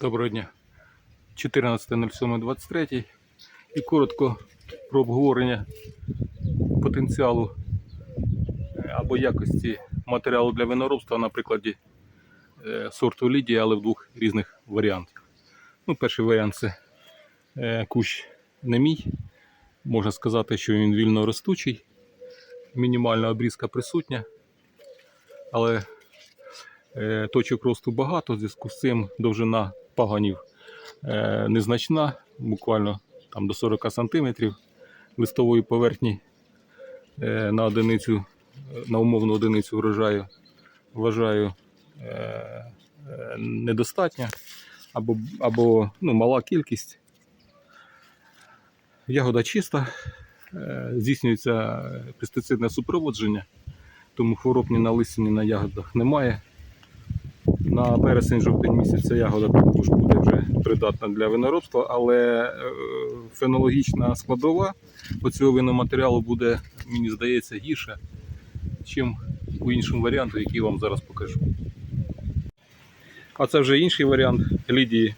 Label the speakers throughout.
Speaker 1: Доброго дня. 14.07.23 і коротко про обговорення потенціалу е, або якості матеріалу для виноробства на прикладі е, сорту Лідія, але в двох різних варіантах. Ну, перший варіант це е, кущ не мій. Можна сказати, що він вільно ростучий, мінімальна обрізка присутня, але Точок росту багато, в зв'язку з цим довжина паганів е, незначна, буквально там до 40 см листової поверхні е, на одиницю, на умовну одиницю врожаю вважаю е, недостатньо або, або ну, мала кількість. Ягода чиста, здійснюється пестицидне супроводження, тому хвороб ні на листі, ні на ягодах немає. На вересень-жовтень місяць ця ягода також буде вже придатна для виноробства, але е, фенологічна складова оцього виноматеріалу буде, мені здається, гірша, ніж у іншому варіанту, який вам зараз покажу. А це вже інший варіант Лідії.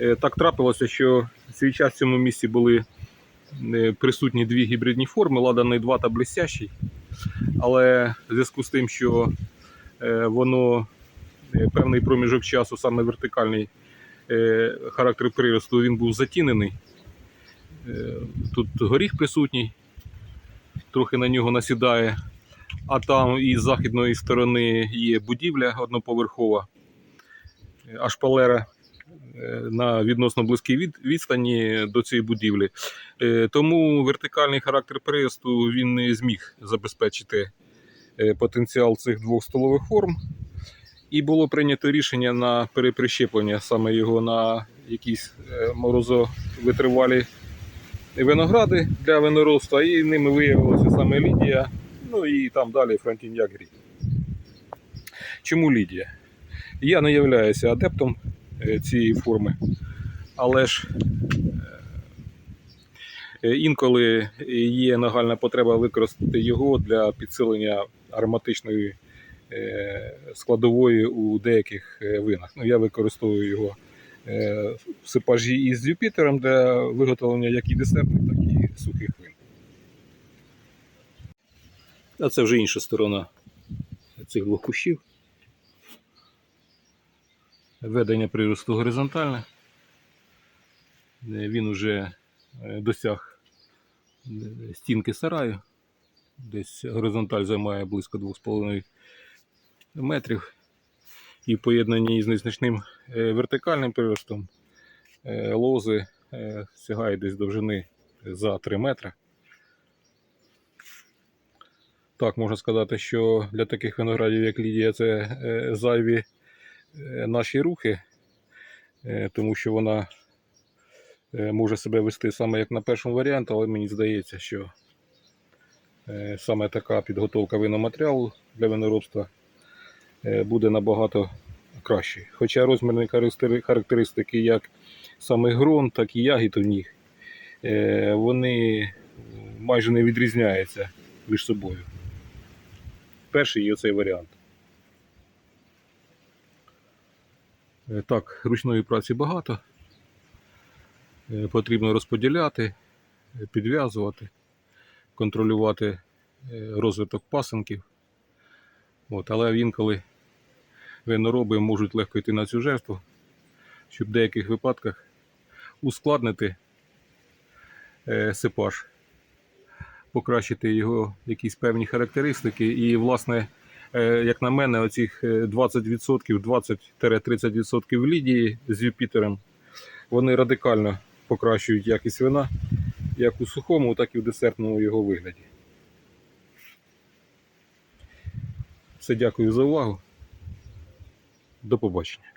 Speaker 1: Е, Так трапилося, що свій час в цьому місці були е, присутні дві гібридні форми, ладаний 2 та блестящий. Але в зв'язку з тим, що воно певний проміжок часу, саме вертикальний е, характер приросту, він був затінений. Е, Тут горіх присутній, трохи на нього насідає, а там із західної сторони є будівля одноповерхова, е, а шпалера е, на відносно близькій від- відстані до цієї будівлі. Е, Тому вертикальний характер приросту він не зміг забезпечити е, потенціал цих двох столових форм. І було прийнято рішення на переприщеплення саме його на якісь е, морозовитривалі виногради для виноробства, і ними виявилася саме Лідія, ну і там далі Франтіньяк Грі. Чому Лідія? Я не являюся адептом е, цієї форми, але ж е, інколи є нагальна потреба використати його для підсилення ароматичної складової у деяких е, винах. Ну, я використовую його е, в сипажі із Юпітером для виготовлення як і десертних, так і сухих вин. А це вже інша сторона цих двох кущів. Ведення приросту горизонтальне. Е, Він уже е, досяг е, стінки сараю. Десь горизонталь займає близько 2,5 метрів. І в поєднанні з незначним е, вертикальним приростом е, лози е, сягають десь довжини за 3 метри. Так, можна сказати, що для таких виноградів, як Лідія, це зайві наші рухи, тому що вона може себе вести саме як на першому варіанті, але мені здається, що саме така підготовка виноматеріалу для виноробства буде набагато кращою. Хоча розмірні характеристики як саме грон, так і ягід у них, е, вони майже не відрізняються між собою. Перший є цей варіант. Е, Так, ручної праці багато. Е, Потрібно розподіляти, е, підв'язувати, контролювати е, розвиток пасенків. От, але інколи винороби можуть легко йти на цю жертву, щоб в деяких випадках ускладнити е, сипаж, покращити його якісь певні характеристики. І, власне, е, як на мене, оцих е, 20%, 20-30% лідії з Юпітером, вони радикально покращують якість вина як у сухому, так і в десертному його вигляді. Все, дякую за увагу. До побачення.